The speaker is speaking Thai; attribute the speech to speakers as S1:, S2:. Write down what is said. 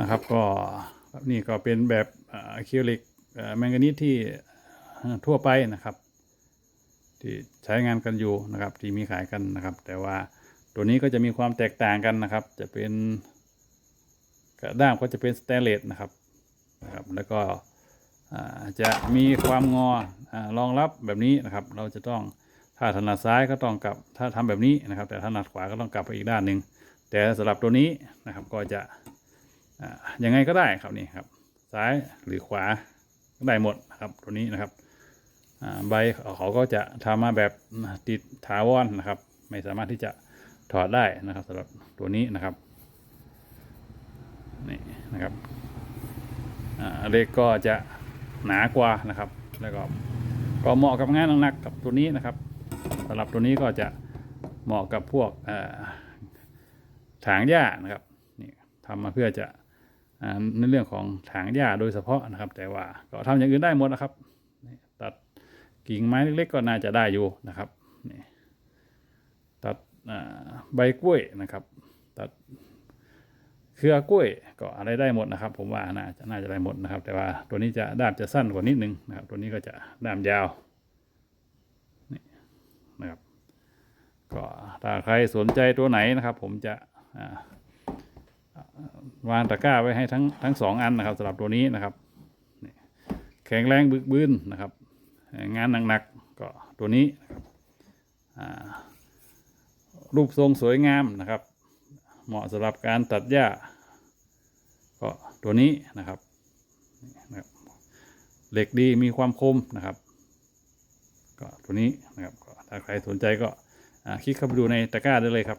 S1: นะครับก็นี่ก็เป็นแบบอะคริลิกแมงกานีสที่ทั่วไปนะครับ ที่ใช้งานกันอยู่นะครับ ที่มีขายกันนะครับ แต่ว่าตัวนี้ก็จะมีความแตกต่างกันนะครับ จะเป็นกระด้ามก็จะเป็นสแตนเลสนะครับนะครับ แล้วก็จะมีความงอรองรับแบบนี้นะครับ เราจะต้องถ้าถนัดซ้ายก็ต้องกลับถ้าทำแบบนี้นะครับ แต่ถนัดขวาก็ต้องกลับไปอีกด้านหนึ่งแต่สำหรับตัวนี้นะครับก็จะ ยังไงก็ได้ครับนี่ครับ ซ้ายหรือขวาก็ได้หมดนะครับตัวนี้นะครับใบเขาก็จะทำมาแบบติดถาวรนะครับ ไม่สามารถที่จะถอดได้นะครับสำหรับตัวนี้นะครับนี่นะครับอ่าเล็กก็จะหนากว่านะครับ แล้วก็ก็เหมาะกับงานหนักๆกับตัวนี้นะครับสำหรับตัวนี้ก็จะเหมาะกับพวกถางหญ้านะครับนี่ทำมาเพื่อจะ ในเรื่องของถางหญ้าโดยเฉพาะนะครับ แต่ว่าก็ทำอย่างอื่นได้หมดนะครับ ตัดกิ่งไม้เล็กๆก็น่าจะได้อยู่นะครับตัดใบกล้วยนะครับ ตัดเครือกล้วยก็อะไรได้หมดนะครับ ผมว่าน่าจะน่าจะได้หมดนะครับ แต่ว่าตัวนี้จะด้ามจะสั้นกว่านิดนึงนะครับ ตัวนี้ก็จะด้ามยาวนี่นะครับ ก็ถ้าใครสนใจตัวไหนนะครับ ผมจะอ่า วางตะกร้าไว้ให้ทั้งทั้งสองอันนะครับสำหรับตัวนี้นะครับแข็งแรงบึกบืนนะครับ งานหนักๆก็ตัวนี้รูปทรงสวยงามนะครับ เหมาะสำหรับการตัดหญ้า ก็ตัวนี้นะครับ เหล็กดีมีความคมนะครับก็ตัวนี้นะครับถ้าใครสนใจก็คลิกเข้าไปดูในตะกร้าได้เลยครับ